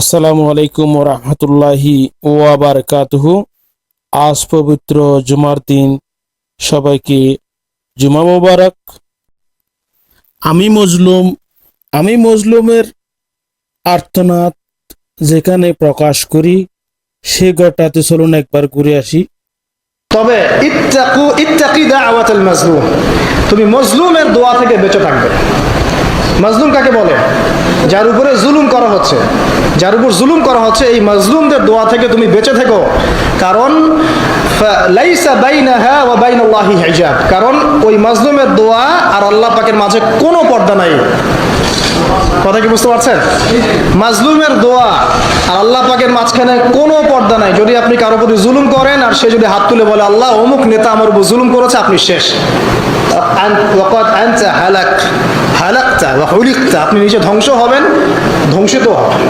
আসসালামু আলাইকুম রহমতুল্লাহি ওয়াবারকাতুহু। আজ পবিত্র জুমার দিন। সবাইকে জুমা মোবারক। আমি মজলুম, আমি মজলুমের আর্তনাদ যেখানে প্রকাশ করি, সে ঘরটাতে চলুন একবার ঘুরে আসি। তবে ইত্তাকু, ইত্তাকি দাওয়াতুল মাজলুম। তুমি মজলুমের দোয়া থেকে বেঁচে থাকবে। মাজলুম কাকে বলে? যার উপরে জুলুম করা হচ্ছে। যার উপর জুলুম করা হচ্ছে, এই মাজলুমদের দোয়া থেকে তুমি বেঁচে থেকো। কারণ কারণ, ওই মাজলুমের দোয়া আর আল্লাহ পাকের মাঝে কোনো পর্দা নাই। কথা কি বুঝতে পারছেন? মাজলুমের দোয়া আর আল্লাহ পাকের মাঝখানে কোনো পর্দা নাই। যদি আপনি কারও প্রতি জুলুম করেন আর সে যদি হাত তুলে বলে, আল্লাহ, অমুক নেতা আমার উপর জুলুম করেছে, আপনি শেষ। হালাক। হালাকতা বা হুলিকতা আপনি নিজে ধ্বংস হবেন ধ্বংসিত হবেন।